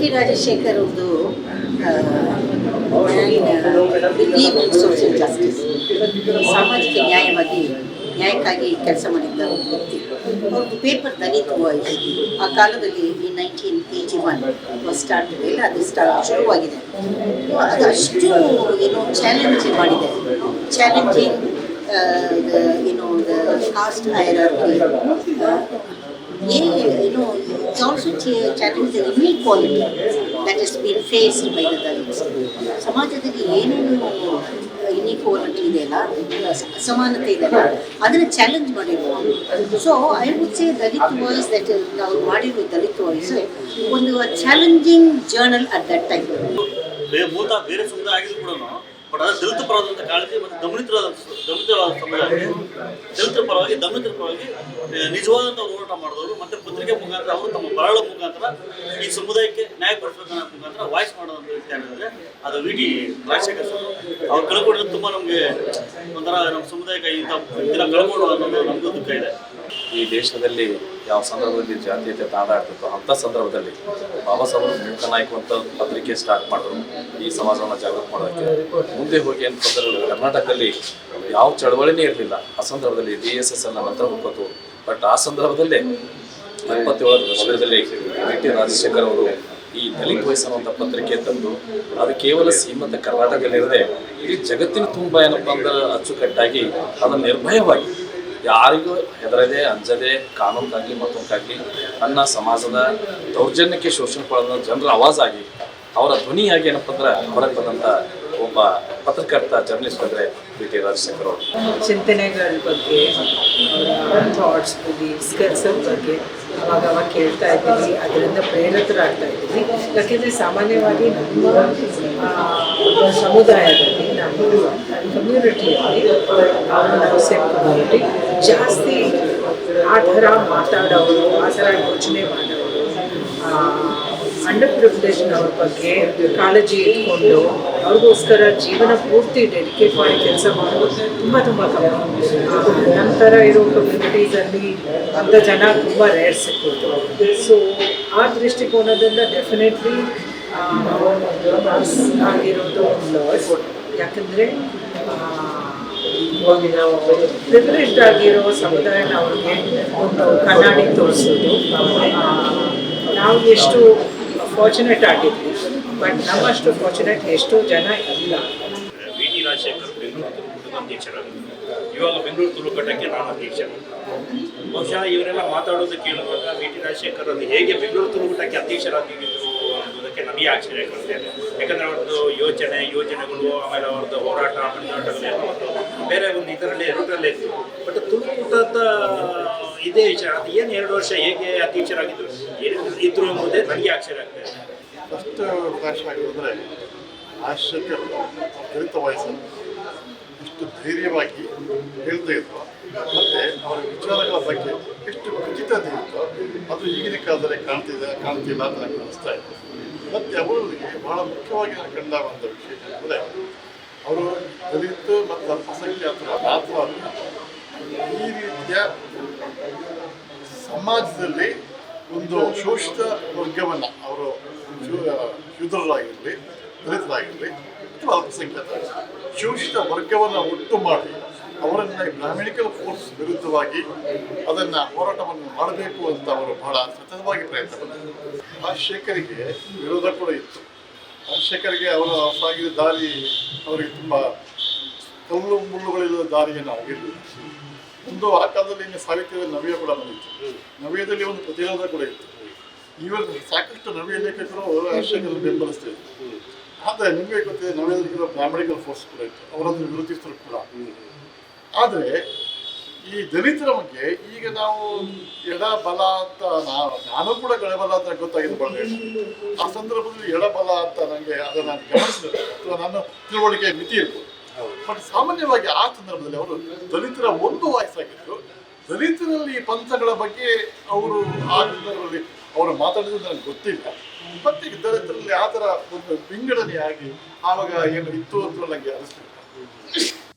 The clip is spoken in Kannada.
ಟಿ ರಾಜಶೇಖರ್ ಒಂದು ಸೋಷಿಯಲ್ ಜಸ್ಟಿಸ್ ಸಾಮಾಜಿಕ ನ್ಯಾಯವಾಗಿ ನ್ಯಾಯಕ್ಕಾಗಿ ಕೆಲಸ ಮಾಡಿದ್ದ ಒಂದು ವ್ಯಕ್ತಿ. ಅವ್ರದ್ದು ಪೇಪರ್ ದಲಿತ್ ಆ ಕಾಲದಲ್ಲಿ ಈ ನೈನ್ಟೀನ್ ಏಯ್ಟಿ ಒನ್ ಸ್ಟಾರ್ಟ್ ಇಲ್ಲ ಅದು ಸ್ಟಾರ್ಟ್ ಶುರುವಾಗಿದೆ. ಅದು ಅಷ್ಟು ಏನು ಚಾಲೆಂಜ್ ಮಾಡಿದೆ. ಚಾಲೆಂಜಿಂಗ್ ಏನು cost you know, it's also ch- challenge the inequality that has been faced by the Dalits. ಸಮಾಜದಲ್ಲಿ ಏನೇನು ಇನ್ಇಕ್ವಾಲಿಟಿ ಇದೆಯಲ್ಲ, ಅಸಮಾನತೆ ಇದೆಯಲ್ಲ, ಅದನ್ನು ಚಾಲೆಂಜ್ ಮಾಡಿದ್ರು so I would say Dalit voice that ನಾವು ಮಾಡಿರೋ ದಲಿತ್ ವಾಯ್ಸ್ ಒಂದು challenging journal at that time ಬೇರೆ ಸಮುದಾಯ ಆಗಿದ್ರು ಕೂಡ ಬಟ್ ಅದು ದಲಿತ ಪರವಾದಂಥ ಕಾಳಜಿ ಮತ್ತು ದಮನಿತರಾದ ದಮನಿತರಾದ ಸಮುದಾಯ ದಲಿತರ ಪರವಾಗಿ ದಮನಿತರ ಪರವಾಗಿ ನಿಜವಾದಂಥ ಹೋರಾಟ ಮಾಡಿದವರು ಮತ್ತೆ ಪತ್ರಿಕೆ ಮುಖಾಂತರ ಅವರು ತಮ್ಮ ಬರಳ ಮುಖಾಂತರ ಈ ಸಮುದಾಯಕ್ಕೆ ನ್ಯಾಯ ಕೊಡಿಸಬೇಕನ್ನೋ ಮುಖಾಂತರ ವಾಯ್ಸ್ ಮಾಡೋದಂತ ಆಗಿದ್ದಾರೆ. ಅದು ವಿ. T Rajashekhar sir. ಅವ್ರು ಕಳ್ಕೊಂಡಿದ್ದು ತುಂಬ ನಮಗೆ ಒಂಥರ ನಮ್ಮ ಸಮುದಾಯಕ್ಕೆ ಇಂಥ ಇದನ್ನ ಕಳ್ಕೊಂಡು ಅನ್ನೋದು ನಮಗೂ ದುಃಖ ಇದೆ. ಈ ದೇಶದಲ್ಲಿ ಯಾವ ಸಂದರ್ಭದಲ್ಲಿ ಜಾತೀಯತೆ ತಾಂಡಾಡ್ತಿತ್ತೋ ಅಂಥ ಸಂದರ್ಭದಲ್ಲಿ ಬಾಬಾ ಸಾಹೇಬ್ ಅಂತ ಪತ್ರಿಕೆ ಸ್ಟಾರ್ಟ್ ಮಾಡಿದ್ರು. ಈ ಸಮಾಜವನ್ನು ಜಾಗೃತಿ ಮಾಡೋದಕ್ಕೆ. ಮುಂದೆ ಹೋಗಿ ಅಂತಂದ್ರೆ ಕರ್ನಾಟಕದಲ್ಲಿ ಯಾವ ಚಳವಳಿನೇ ಇರಲಿಲ್ಲ. ಆ ಸಂದರ್ಭದಲ್ಲಿ ಡಿ ಎಸ್ ಎಸ್ ಅನ್ನ ನಂತರ ಹೋಗ್ಬೋದು ಬಟ್ ಆ ಸಂದರ್ಭದಲ್ಲೇ ಎಪ್ಪತ್ತೇಳರ ವರ್ಷದಲ್ಲಿ ವಿ ಟಿ ರಾಜಶೇಖರ್ ಅವರು ಈ ದಲಿತ್ ವಯಸ್ಸು ಪತ್ರಿಕೆ ತಂದು ಅದು ಕೇವಲ ಸೀಮಿತ ಕರ್ನಾಟಕದಲ್ಲಿರದೆ ಇಡೀ ಜಗತ್ತಿನ ತುಂಬ ಏನಪ್ಪ ಅಂದ್ರೆ ಅಚ್ಚುಕಟ್ಟಾಗಿ ಅದನ್ನು ನಿರ್ಭಯವಾಗಿ ಯಾರಿಗೂ ಹೆದರದೆ, ಅಂಜದೆ, ಕಾನೂನಿಗಾಗಲಿ ಮತ್ತೊಂದಾಗಲಿ ನನ್ನ ಸಮಾಜದ ದೌರ್ಜನ್ಯಕ್ಕೆ ಶೋಷಣೆಗೊಳದ ಜನರ ಆವಾಜಾಗಿ ಅವರ ಧ್ವನಿಯಾಗಿ ಏನಪ್ಪ ಅಂದ್ರೆ ಹೊರಗೆ ಒಬ್ಬ ಪತ್ರಕರ್ತ ಜರ್ನಲಿಸ್ಟ್ ಅಂದರೆ ಬಿ ಟಿ. ರಾಜಶೇಖರ್ ಅವರು. ಚಿಂತನೆಗಳ ಬಗ್ಗೆ ಥಾಟ್ಸ್ ಬಗ್ಗೆ ಕೆಲಸದ ಬಗ್ಗೆ ಅವಾಗ ಅವಾಗ ಕೇಳ್ತಾ ಇದ್ದೀವಿ. ಅದರಿಂದ ಪ್ರೇರಿತರಾಗ್ತಾ ಇದ್ದೀವಿ. ಯಾಕೆಂದರೆ ಸಾಮಾನ್ಯವಾಗಿ ನಮ್ಮ ಸಮುದಾಯದಲ್ಲಿ ನಮ್ಮ ಕಮ್ಯುನಿಟಿಯಲ್ಲಿ ಮುಸ್ಲಿಂ ಕಮ್ಯುನಿಟಿ ಜಾಸ್ತಿ ಆ ಥರ ಮಾತಾಡೋರು, ಆ ಥರ ಯೋಚನೆ ಮಾಡೋರು ಅಂಡರ್ ಪ್ರಿವಿಲೇಜ್ನವ್ರ ಬಗ್ಗೆ ಕಾಳಜಿ ಇಟ್ಕೊಂಡು ಅವ್ರಿಗೋಸ್ಕರ ಜೀವನ ಪೂರ್ತಿ ಡೆಡಿಕೇಟ್ ಮಾಡಿ ಕೆಲಸ ಮಾಡೋದು ತುಂಬ ತುಂಬ ಕಮ್ಮಿ. ನಂತರ ಇರೋ ಕಮ್ಯುನಿಟೀಸಲ್ಲಿ ಅಂಥ ಜನ ತುಂಬ ರೇರ್ ಸಿಕ್ಕಿತ್ತು ಸೊ ಆ ದೃಷ್ಟಿಕೋನದಿಂದ ಡೆಫಿನೆಟ್ಲಿ ಆಗಿರೋದು ಲಾಸ್ ಯಾಕಂದರೆ ಪ್ರಿವಿಲೇಜ್ಡ್ ಆಗಿರೋ ಸಮುದಾಯನ ಅವ್ರಿಗೆ ಒಂದು ಕನ್ನಡಿ ತೋರಿಸೋದು. ನಾವು ಎಷ್ಟು ಫಾರ್ಚುನೇಟ್ ಆಗಿದ್ವಿ ಬಟ್ ನಮ್ಮಷ್ಟು ಫಾರ್ಚುನೇಟ್ ಎಷ್ಟು ಜನ ಇಲ್ಲ. ವಿ ಟಿ ಬೆಂಗಳೂರು ಇವಾಗ ಬೆಂಗಳೂರು ತುಳುಕೂಟಕ್ಕೆ ನಾನು ಅಧ್ಯಕ್ಷರು. ಬಹುಶಃ ಇವರೆಲ್ಲ ಮಾತಾಡೋದು ಕೇಳುವಾಗ ವಿ ಟಿ ರಾಜಶೇಖರ್ ಅದು ಹೇಗೆ ಬೆಂಗಳೂರು ತುಳುಕೂಟಕ್ಕೆ ಅಧ್ಯಕ್ಷರಾಗಿದ್ದರು? ಅನ್ನೋದಕ್ಕೆ ನಮಗೆ ಆಶ್ಚರ್ಯ ಕಾಣ್ತೇನೆ ಯಾಕಂದರೆ ಅವ್ರದ್ದು ಯೋಚನೆ ಯೋಜನೆಗಳು ಆಮೇಲೆ ಅವ್ರದ್ದು ಹೋರಾಟ ಎಲ್ಲ ಒಂದು ಬೇರೆ ಒಂದು ಇದರಲ್ಲಿ ರೂಟಲ್ಲಿ ಇತ್ತು. ಬಟ್ ತುಳುಕೂಟದ ಇದೇ ವಿಚಾರ, ಅದು ಏನು ಎರಡು ವರ್ಷ ಹೇಗೆ ಅಧ್ಯಕ್ಷರಾಗಿದ್ದರು ಇದ್ರು ಎಂಬುದೇ ನನಗೆ ಆಶ್ಚರ್ಯ ಆಗ್ತಾ ಇದೆ ಫಸ್ಟ್ ಫ್ಲಾಶ್ ಆಗಿರೋದ್ರೆ ಆಶ್ಚರ್ಯ ದಲಿತ ವಯಸ್ಸು ಇಷ್ಟು ಧೈರ್ಯವಾಗಿ ಹೇಳ್ತಾ ಇದ್ರು. ಮತ್ತೆ ಅವರ ವಿಚಾರಗಳ ಬಗ್ಗೆ ಎಷ್ಟು ಖಚಿತತೆ ಇತ್ತು. ಅದು ಈಗಿನ ಕಾಲದಲ್ಲಿ ಕಾಣ್ತಿದೆ, ಕಾಣ್ತಿಲ್ಲ ಅಂತ ನನಗೆ ಅನಿಸ್ತಾ ಇದೆ. ಮತ್ತೆ ಅವರಿಗೆ ಬಹಳ ಮುಖ್ಯವಾಗಿ ನಾನು ಕಂಡಾಗುವಂಥ ವಿಷಯ ಅಂದರೆ ಅವರು ದಲಿತ ಮತ್ತು ಅಲ್ಪಸಂಖ್ಯಾತರ ಮಾತ್ರ ಈ ರೀತಿಯ ಸಮಾಜದಲ್ಲಿ ಒಂದು ಶೋಷಿತ ವರ್ಗವನ್ನು ಅವರು ಶೂದ್ರರಾಗಿರಲಿ, ದಲಿತರಾಗಿರಲಿ ಅಥವಾ ಅಲ್ಪಸಂಖ್ಯಾತರಾಗಿರಲಿ, ಶೋಷಿತ ವರ್ಗವನ್ನು ಒಟ್ಟು ಮಾಡಿ ಅವರನ್ನು ಗ್ರಾಮೀಣಿಕಲ್ ಫೋರ್ಸ್ ವಿರುದ್ಧವಾಗಿ ಅದನ್ನು ಹೋರಾಟವನ್ನು ಮಾಡಬೇಕು ಅಂತ ಅವರು ಬಹಳ ಸತತವಾಗಿ ಪ್ರಯತ್ನ ರಾಜಶೇಖರಿಗೆ ವಿರೋಧ ಕೂಡ ಇತ್ತು. ರಾಜಶೇಖರಿಗೆ ಅವರ ಸಾಗಿದ ದಾರಿ ಅವರಿಗೆ ತುಂಬ ಕಲ್ಲು ಮುಳ್ಳುಗಳಿಲ್ಲದ ದಾರಿಯನ್ನು ಆಗಿರಲಿಲ್ಲ ಒಂದು ಆ ಕಾಲದಲ್ಲಿ ಸಾಹಿತ್ಯದ ನವ್ಯ ಕೂಡ ಬಂದಿತ್ತು. ನವ್ಯದಲ್ಲಿ ಒಂದು ಪ್ರತಿರೋಧ ಕೂಡ ಇತ್ತು. ಇವರು ಸಾಕಷ್ಟು ನವ್ಯ ಲೇಖಕರು ರಾಜಶೇಖರ ಬೆಂಬಲಿಸ್ತಾ ಇದ್ರು ಆದರೆ ನಿಮಗೆ ಗೊತ್ತಿದೆ, ನವ್ಯದಲ್ಲಿ ಬ್ರಾಹ್ಮಣಿಕಲ್ ಫೋರ್ಸ್ ಕೂಡ ಇತ್ತು. ಅವರನ್ನು ವಿರೋಧಿಸಿದ್ರು ಕೂಡ. ಆದರೆ ಈ ದಲಿತರ ಬಗ್ಗೆ ಈಗ ನಾವು ಎಡ ಬಲ ಅಂತ ನಾವು ನಾನು ಕೂಡ ಎಡಬಲ ಅಂತ ಗೊತ್ತಾಗಿದ್ದು ಬಹಳ ಆ ಸಂದರ್ಭದಲ್ಲಿ ಎಡಬಲ ಅಂತ ನನಗೆ ಅದನ್ನು ನನಗೆ ಗಮನಿಸಿದೆ. ಅಥವಾ ನನ್ನ ತಿಳುವಳಿಕೆ ಮಿತಿ ಇರ್ಬೋದು. ಬಟ್ ಸಾಮಾನ್ಯವಾಗಿ ಆ ಸಂದರ್ಭದಲ್ಲಿ ಅವರು ದಲಿತರ ಒಂದು ವಯಸ್ಸಾಗಿದ್ರು. ದಲಿತರಲ್ಲಿ ಈ ಪಂಥಗಳ ಬಗ್ಗೆ ಅವರು ಆ ಸಂದರ್ಭದಲ್ಲಿ ಅವರು ಮಾತಾಡಿದ್ರು ನನಗೆ ಗೊತ್ತಿಲ್ಲ. ಮತ್ತೆ ದಲಿತರಲ್ಲಿ ಆ ಥರ ಒಂದು ವಿಂಗಡನೆ ಆಗಿ ಆವಾಗ ಏನು ಇತ್ತು ಅಂತ ನನಗೆ ಅನಿಸ್ತಿಲ್ಲ.